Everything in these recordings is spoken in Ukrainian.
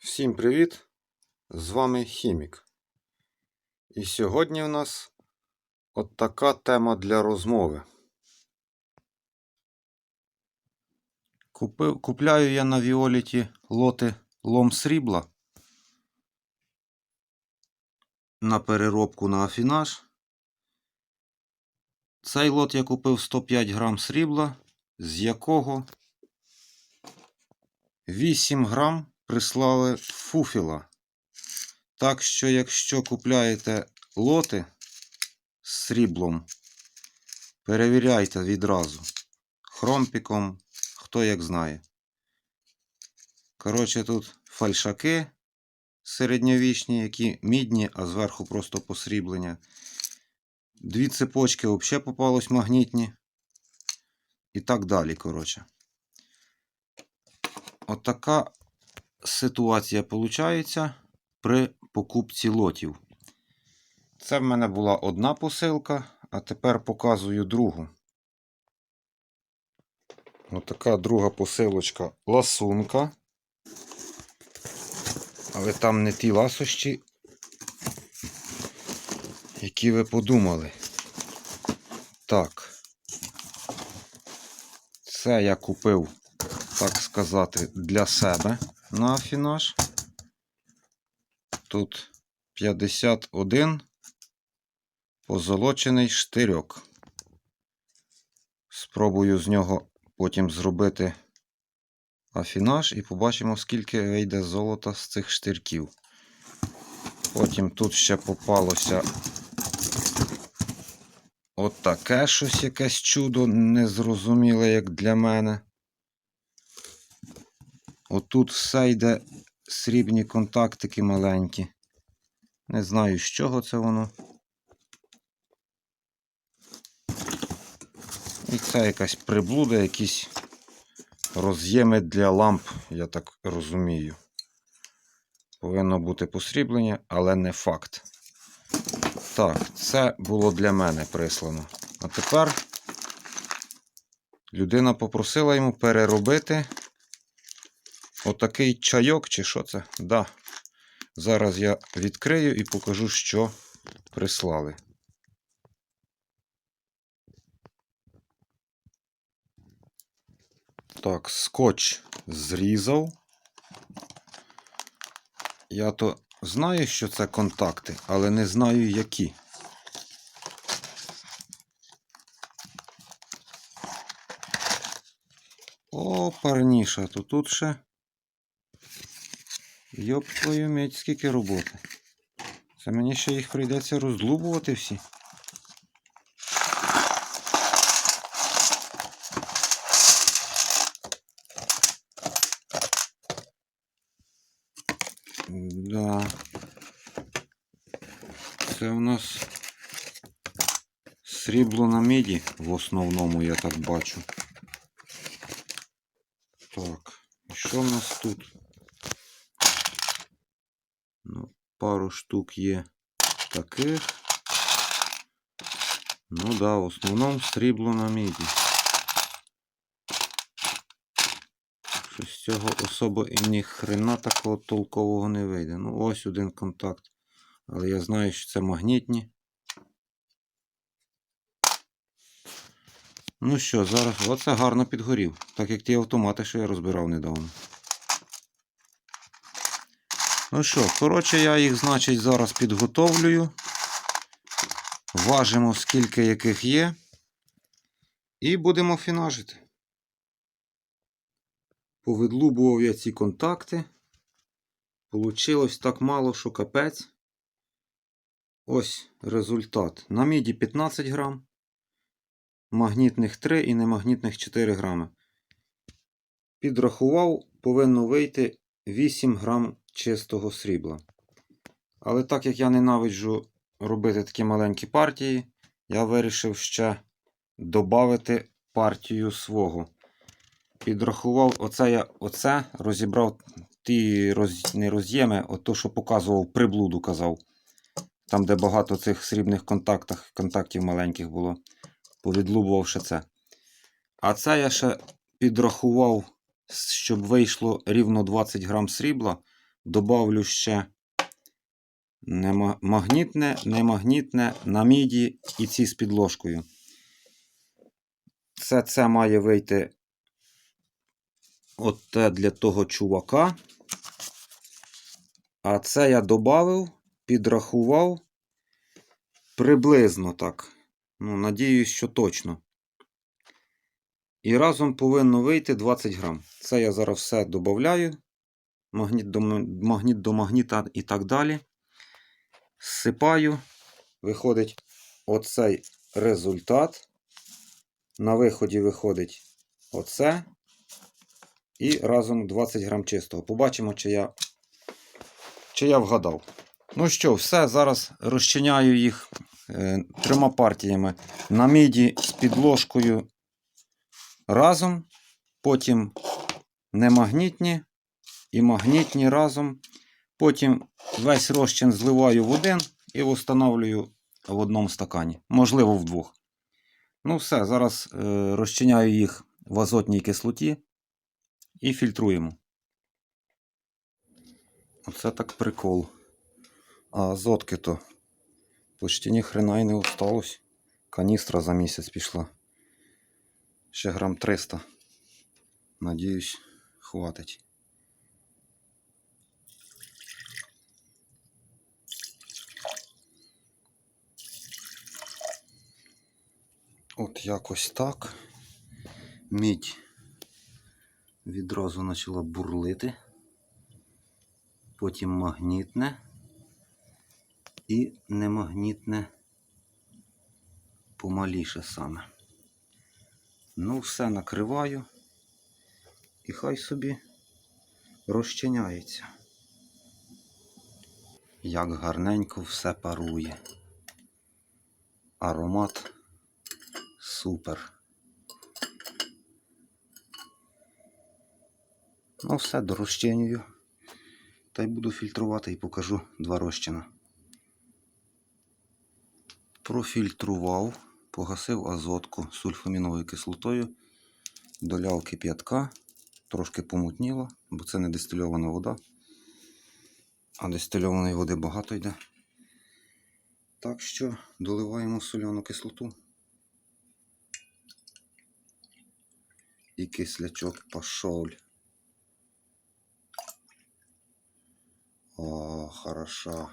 Всім привіт! З вами Хімік. І сьогодні у нас от така тема для розмови. Купив, купляю я на Віоліті лоти лом срібла на переробку на афінаж. Цей лот я купив 105 грам срібла, з якого 8 грам прислали фуфіла. Так що, якщо купляєте лоти з сріблом, перевіряйте відразу. Хромпіком, хто як знає. Коротше, тут фальшаки середньовічні, які мідні, а зверху просто посріблення. Дві цепочки взагалі попалось магнітні. І так далі, коротше. Отака ситуація виходить при покупці лотів. Це в мене була одна посилка, а тепер показую другу. Отака друга посилочка ласунка. Але там не ті ласощі, які ви подумали. Так. Це я купив, так сказати, для себе на афінаж. Тут 51 позолочений штирьок. Спробую з нього потім зробити афінаж і побачимо, скільки вийде золота з цих штирків. Потім тут ще попалося от таке щось, якесь чудо незрозуміле, як для мене. Отут все йде срібні контактики маленькі. Не знаю, з чого це воно. І це якась приблуда, якісь роз'єми для ламп, я так розумію. Повинно бути посріблення, але не факт. Так, це було для мене прислано. А тепер людина попросила йому переробити отакий чайок, чи що це? Да. Зараз я відкрию і покажу, що прислали. Так, скотч зрізав. Я то знаю, що це контакти, але не знаю які. О, парніша, то тут ще. Йоп твою медь, скільки роботи. Це мені ще їх прийдеться роздлубувати всі. Да. Це у нас срібло на міді в основному, я так бачу. Так, і що в нас тут? Ну, пару штук є таких. Ну да, в основному срібло на міді. Щось з цього особо і ні хрена такого толкового не вийде. Ну, ось один контакт. Але я знаю, що це магнітні. Ну що, зараз оце гарно підгорів. Так як ті автомати, що я розбирав недавно. Ну що, коротше, я їх, значить, зараз підготовлюю. Важимо, скільки яких є. І будемо фінажити. Повидлубував я ці контакти. Получилось так мало, що капець. Ось результат. На міді 15 грам, магнітних 3 і немагнітних 4 грами. Підрахував, повинно вийти 8 грам чистого срібла. Але так як я ненавиджу робити такі маленькі партії, я вирішив ще додати партію свого. Підрахував оце я оце, розібрав ті роз, не роз'єми, от то, що показував приблуду, казав. Там, де багато цих срібних контактах, контактів маленьких було. Повідлубував ще це. А це я ще підрахував, щоб вийшло рівно 20 грам срібла. Добавлю ще магнітне, немагнітне на міді і ці з підложкою. Все це має вийти от для того чувака. А це я додав, підрахував приблизно так. Ну, надіюсь, що точно. І разом повинно вийти 20 грам. Це я зараз все додаю. Магніт до, магніт до магніта і так далі. Сипаю. Виходить оцей результат. На виході виходить оце. І разом 20 грам чистого. Побачимо, чи я, чи я вгадав. Ну що, все, зараз розчиняю їх е, трьома партіями. На міді з підложкою разом. Потім немагнітні і магнітні разом. Потім весь розчин зливаю в один і встановлюю в одному стакані. Можливо, в двох. Ну, все, зараз е, розчиняю їх в азотній кислоті і фільтруємо. Оце так прикол. А азотки то почти ні хрена й не осталось. Каністра за місяць пішла. Ще грам 300. Надіюсь, хватить. От якось так. Мідь відразу почала бурлити. Потім магнітне і немагнітне помаліше саме. Ну, все накриваю і хай собі розчиняється. Як гарненько все парує. Аромат супер. Ну, все, дорозчинюю. Та й буду фільтрувати і покажу два розчина. Профільтрував, погасив азотку сульфаміновою кислотою, доляв кип'ятка, трошки помутніло, бо це не дистильована вода, а дистильованої води багато йде. Так що доливаємо соляну кислоту. І кислячок пошов. О, хорошо.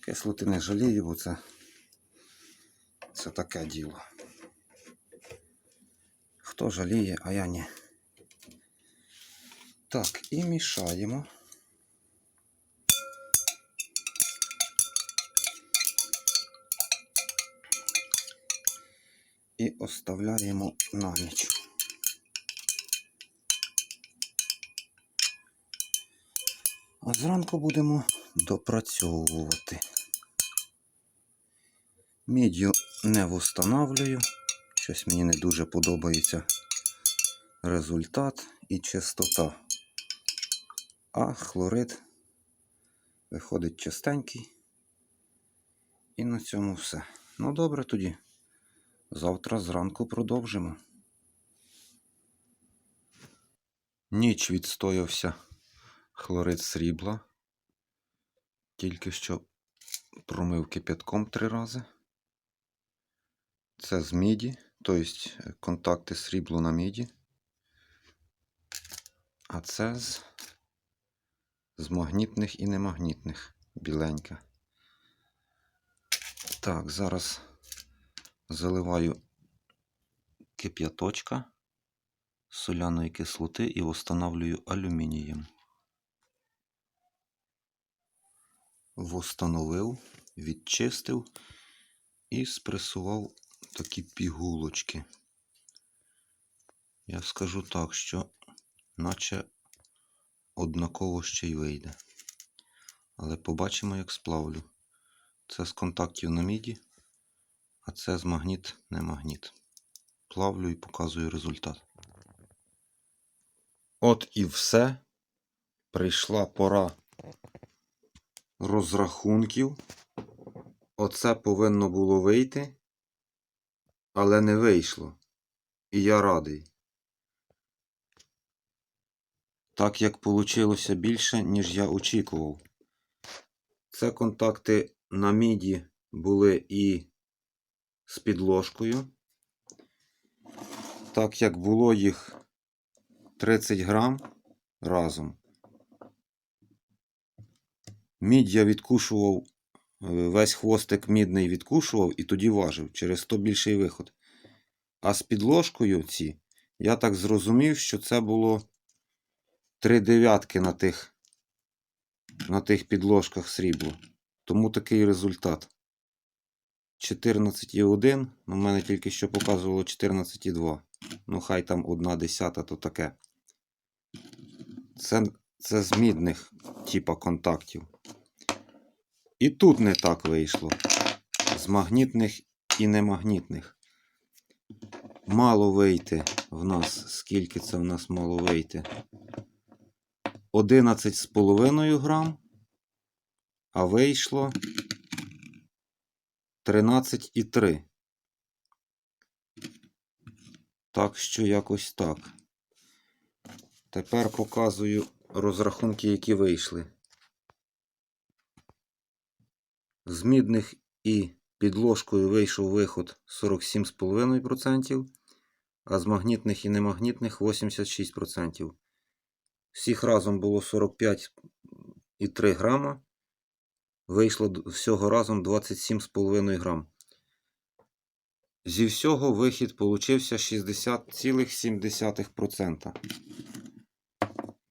Кислоти не жалію, бо це, це таке діло. Хто жаліє, а я ні. Так, і мішаємо. І оставляємо на ніч. А зранку будемо допрацьовувати. Мідію не встановлюю. Щось мені не дуже подобається результат і чистота. А хлорид виходить чистенький. І на цьому все. Ну добре тоді. Завтра зранку продовжимо. Ніч відстоявся хлорид срібла. Тільки що промив кипятком три рази. Це з міді, тобто контакти срібло на міді. А це з, з магнітних і немагнітних біленька. Так, зараз заливаю кип'яточка соляної кислоти і встановлюю алюмінієм. Встановив, відчистив і спресував такі пігулочки. Я скажу так, що наче однаково ще й вийде. Але побачимо, як сплавлю. Це з контактів на міді, а це з магніт не магніт. Плавлю і показую результат. От і все. Прийшла пора розрахунків. Оце повинно було вийти, але не вийшло. І я радий. так як вийшло більше, ніж я очікував. Це контакти на міді були і з підложкою. Так як було їх 30 грам разом. Мідь я відкушував, е, весь хвостик мідний відкушував і тоді важив через то більший виход. А з підложкою ці, я так зрозумів, що це було 3 дев'ятки на тих, на тих підложках срібло. Тому такий результат. 14,1. У мене тільки що показувало 14,2. Ну, хай там одна десята, то таке. Це, це з мідних типа контактів. І тут не так вийшло. З магнітних і немагнітних. Мало вийти в нас. Скільки це в нас мало вийти? 11,5 грам. А вийшло 13,3. Так що якось так. Тепер показую розрахунки, які вийшли. З мідних і підложкою вийшов виход 47,5%, а з магнітних і немагнітних 86%. Всіх разом було 45,3 грама. Вийшло всього разом 27,5 грам. Зі всього вихід получився 60,7%.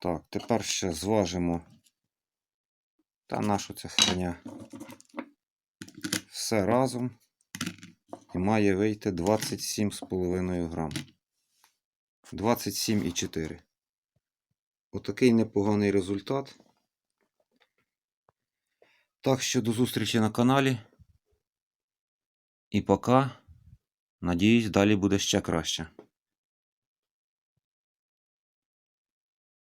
Так, тепер ще зважимо. Та нашу ця херня. Все разом. І має вийти 27,5 грам. 27,4. Отакий непоганий результат. Так що до зустрічі на каналі. І пока. Надіюсь, далі буде ще краще.